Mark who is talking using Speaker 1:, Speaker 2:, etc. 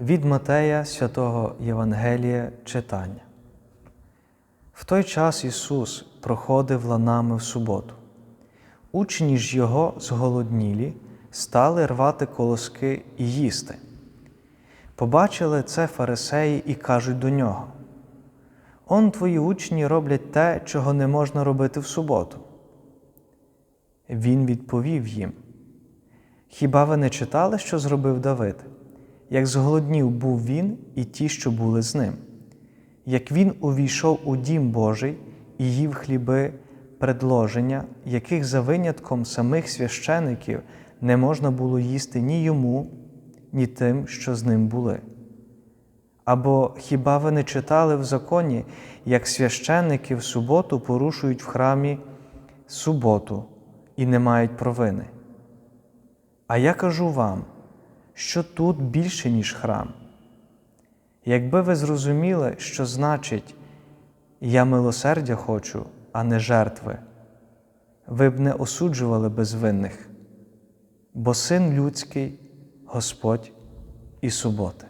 Speaker 1: Від Матея святого Євангелія читання. В той час Ісус проходив ланами в суботу. Учні ж Його зголоднілі стали рвати колоски і їсти. Побачили це фарисеї і кажуть до нього: Он твої учні роблять те, чого не можна робити в суботу. Він відповів їм: Хіба ви не читали, що зробив Давид? Як зголоднів був він і ті, що були з ним, як він увійшов у дім Божий і їв хліби предложення, яких за винятком самих священиків не можна було їсти ні йому, ні тим, що з ним були. Або хіба ви не читали в законі, як священники в суботу порушують в храмі суботу і не мають провини? А я кажу вам, що тут більше, ніж храм. Якби ви зрозуміли, що значить я милосердя хочу, а не жертви, ви б не осуджували безвинних, бо син людський Господь і суботи.